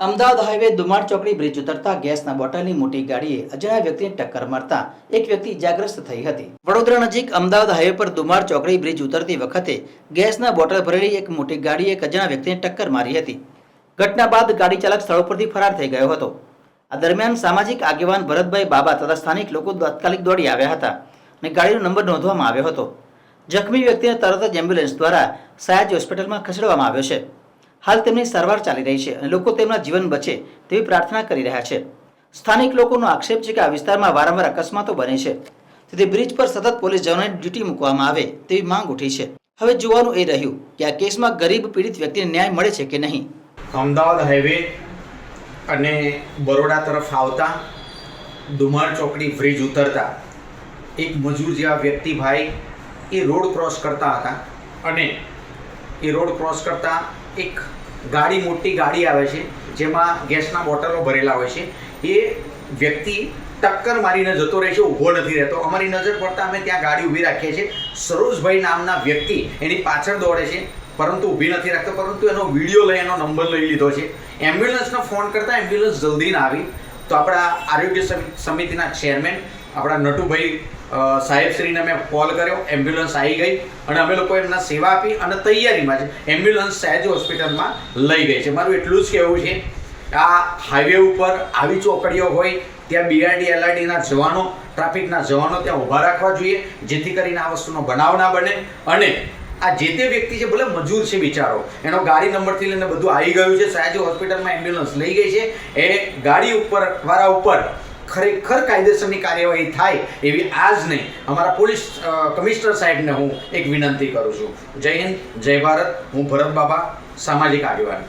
Ahmedabad highway Dumad ચોકડી bridge ઉતરતા ગેસના બોટલની મોટી ગાડીએ અજાણ્યા વ્યક્તિને ટક્કર મારતા એક વ્યક્તિ ઇજાગ્રસ્ત થઈ હતી. વડોદરા નજીક અમદાવાદ હાઈવે પર દુમાડ ચોકડી બ્રિજ ઉતરતી વખતે ગેસના બોટલ ભરેલી એક મોટી ગાડીએ એક અજાણ્યા વ્યક્તિને ટક્કર મારી હતી. ઘટના બાદ ગાડી ચાલક સ્થળ પરથી ફરાર થઈ ગયો હતો. આ દરમિયાન સામાજિક આગેવાન ભરતભાઈ બાબા તથા સ્થાનિક લોકો તાત્કાલિક દોડી આવ્યા હતા અને ગાડીનો નંબર નોંધવામાં આવ્યો હતો. જખમી વ્યક્તિને તરત જ એમ્બ્યુલન્સ દ્વારા સયાજી હોસ્પિટલમાં ખસેડવામાં આવ્યો છે. હાલ તેમની સારવાર ચાલી રહી છે અને લોકો તેમના જીવન બચે તેવી પ્રાર્થના કરી રહ્યા છે. સ્થાનિક લોકોનો આક્ષેપ છે કે આ વિસ્તારમાં વારંવાર અકસ્માતો બને છે. તેથી બ્રિજ પર સતત પોલીસ જવાનોની ડ્યુટી મૂકવામાં આવે તેવી માંગ ઉઠી છે. હવે જોવાનું એ રહ્યું કે આ કેસમાં ગરીબ પીડિત વ્યક્તિને ન્યાય મળે છે કે નહીં? અમદાવાદ હાઈવે અને બરોડા તરફ આવતા દુમાર ચોકડી બ્રિજ ઉતરતા એક મજૂર જેવા વ્યક્તિ ભાઈ એ રોડ ક્રોસ કરતા હતા અને એ રોડ ક્રોસ કરતા એક ગાડી, મોટી ગાડી આવે છે, જેમાં ગેસના બોટલો ભરેલા હોય છે. એ વ્યક્તિ ટક્કર મારીને જતો રહે છે, ઊભો નથી રહેતો. અમારી નજર પડતા અમે ત્યાં ગાડી ઊભી રાખીએ છીએ. સરોજભાઈ નામના વ્યક્તિ એની પાછળ દોડે છે, પરંતુ ઊભી નથી રાખતો, પરંતુ એનો વીડિયો લઈ, એનો નંબર લઈ લીધો છે. એમ્બ્યુલન્સનો ફોન કરતાં એમ્બ્યુલન્સ જલ્દી ના આવી. તો આપણા આરોગ્ય સમિ- સમિતિના ચેરમેન આપણા નટુભાઈ સાહેબ સાહેબશ્રીને મેં કોલ કર્યો એમ્બ્યુલન્સ આવી ગઈ અને અમે લોકો એમના સેવા આપી અને તૈયારીમાં છે એમ્બ્યુલન્સ સહેજ હોસ્પિટલમાં લઈ ગઈ છે. મારું એટલું જ કહેવું છે, આ હાઈવે ઉપર આવી ચોકડીઓ હોય, ત્યાં બીઆરડી એલઆરડીના જવાનો ટ્રાફિકના જવાનો ત્યાં ઊભા રાખવા જોઈએ, જેથી કરીને આ વસ્તુનો બનાવ ના બને અને આ જે તે વ્યક્તિ છે, ભલે મજૂર છે બિચારો, એનો ગાડી નંબરથી લઈને બધું આવી ગયું છે સયાજી હોસ્પિટલમાં એમ્બ્યુલન્સ લઈ ગઈ છે, એ ગાડી ઉપર વાળા ઉપર ખરેખર કાયદેસરની કાર્યવાહી થાય એવી આજ નહીં. અમારા પોલીસ કમિશનર સાહેબને હું એક વિનંતી કરું છું. જય હિન્દ, જય ભારત. હું ભરત બાબા, સામાજિક આગેવાન.